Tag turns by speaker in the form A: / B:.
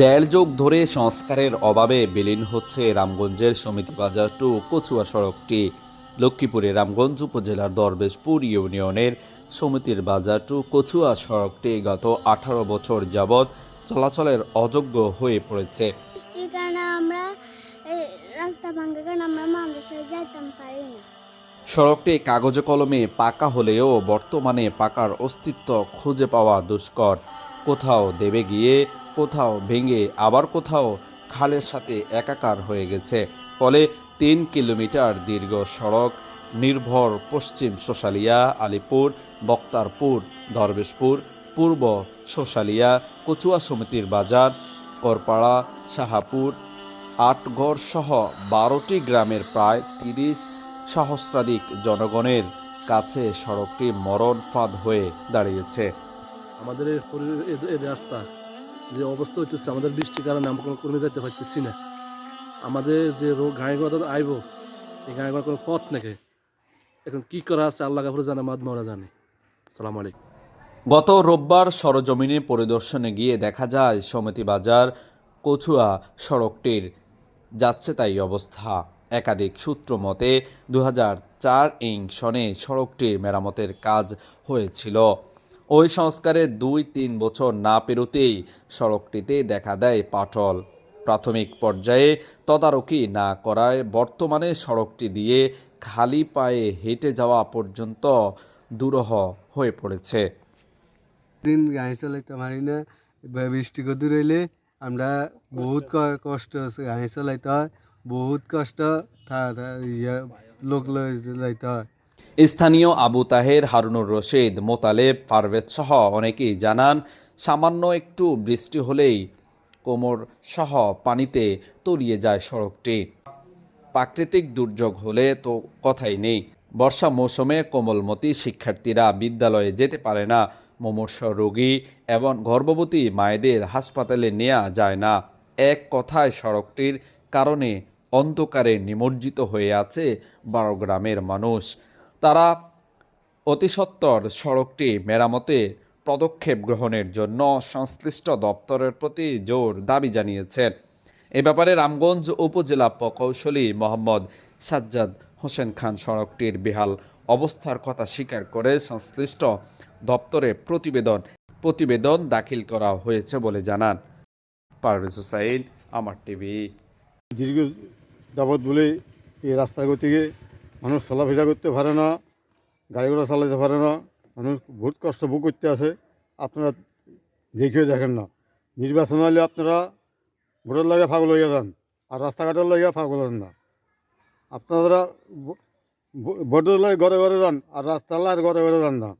A: দেড় যুগ ধরে সংস্কারের অভাবে বিলীন হচ্ছে রামগঞ্জের সমিতি বাজার টু কচুয়া সড়কটি। লক্ষ্মীপুরের রামগঞ্জ উপজেলার দরবেশপুর ইউনিয়নের সমিতির বাজার টু কচুয়া সড়কটি গত আঠারো বছর যাবৎ চলাচলের অযোগ্য হয়ে পড়েছে।
B: আমরা রাস্তা আমরা যাইতাম পারি না।
A: সড়কটি কাগজ কলমে পাকা হলেও বর্তমানে পাকার অস্তিত্ব খুঁজে পাওয়া দুষ্কর। কোথাও দেবে গিয়ে কোথাও ভেঙে আবার কোথাও খালের সাথে একাকার হয়ে গেছে। ফলে তিন কিলোমিটার দীর্ঘ সড়ক, নির্ভর পশ্চিম সোশালিয়া, আলিপুর, বক্তারপুর দরবেশপুর পূর্ব সোশালিয়া, কচুয়া সমিতির বাজার, করপাড়া, শাহাপুর, আটগড় সহ বারোটি গ্রামের প্রায় তিরিশ সহস্রাধিক জনগণের কাছে সড়কটি মরণ ফাঁদ হয়ে দাঁড়িয়েছে।
C: আমাদের রাস্তা যে অবস্থা হইতেছে, আমাদের বৃষ্টির কারণে আমরা কোনো কর্মে যাইতে পারতেছি না। আমাদের যে গাড়ি ঘোড়া আইব, এই গাড়ি ঘোড়ার কোনো পথ নাকি? এখন কি করা আছে, আল্লাহ কাপড়ে জানে মাদ মরা জানে। সালাম আলাইকুম।
A: গত রোববার সরজমিনে পরিদর্শনে গিয়ে দেখা যায়, সমিতি বাজার, কচুয়া সড়কটির যাচ্ছে তাই অবস্থা। একাধিক সূত্র মতে দু চার ইং সনে সড়কটির মেরামতের কাজ হয়েছিল। ওই সংস্কারে দুই তিন বছর না পেরোতেই সড়কটিতে দেখা দেয় পাটল। প্রাথমিক পর্যায়ে তদারকি না করায় বর্তমানে সড়কটি দিয়ে খালি পায়ে হেঁটে যাওয়া পর্যন্ত দুরহ হয়ে পড়েছে।
D: দিন গাড়ি চালাইতে পারি না বৃষ্টি কদু রইলে আমরা বহুত কষ্ট গাড়ি চালাইতে হয়, বহুত কষ্ট ইয়ে লোক লই চালাইতে হয়।
A: স্থানীয় আবু তাহের, হারুনুর রশিদ, মোতালেব, পারভেজ সহ অনেকেই জানান, সামান্য একটু বৃষ্টি হলেই কোমর সহ পানিতে তলিয়ে যায় সড়কটি। প্রাকৃতিক দুর্যোগ হলে তো কথাই নেই। বর্ষা মৌসুমে কোমলমতি শিক্ষার্থীরা বিদ্যালয়ে যেতে পারে না। মুমূর্ষ রোগী এবং গর্ভবতী মায়েদের হাসপাতালে নেওয়া যায় না। এক কথায় সড়কটির কারণে অন্ধকারে নিমজ্জিত হয়ে আছে বারো গ্রামের মানুষ। তারা অতিসত্বর সড়কটি মেরামতে পদক্ষেপ গ্রহণের জন্য সংশ্লিষ্ট দপ্তরের প্রতি জোর দাবি জানিয়েছেন এ ব্যাপারে রামগঞ্জ উপজেলা প্রকৌশলী মোহাম্মদ সাজ্জাদ হোসেন খান সড়কটির বেহাল অবস্থার কথা স্বীকার করে সংশ্লিষ্ট দপ্তরে প্রতিবেদন প্রতিবেদন দাখিল করা হয়েছে বলে জানান। পারভেজ হুসাইন, আমার টিভি।
E: দীর্ঘ যাবৎ বলে এই রাস্তার গতিকে মানুষ চলাফেরা করতে পারে না, গাড়ি ঘোড়া চালাতে পারে না, মানুষ বহুত কষ্ট ভোগ করতে আছে, আপনারা দেখিও দেখেন না। নির্বাচন হলে আপনারা ভোটের লাগে ফাগল হইয়া যান, আর রাস্তাঘাটের লাগে ফাগল যান না। আপনারা ভোটের লাগে ঘরে ঘরে যান, আর রাস্তার আর ঘরে ঘরে যান না।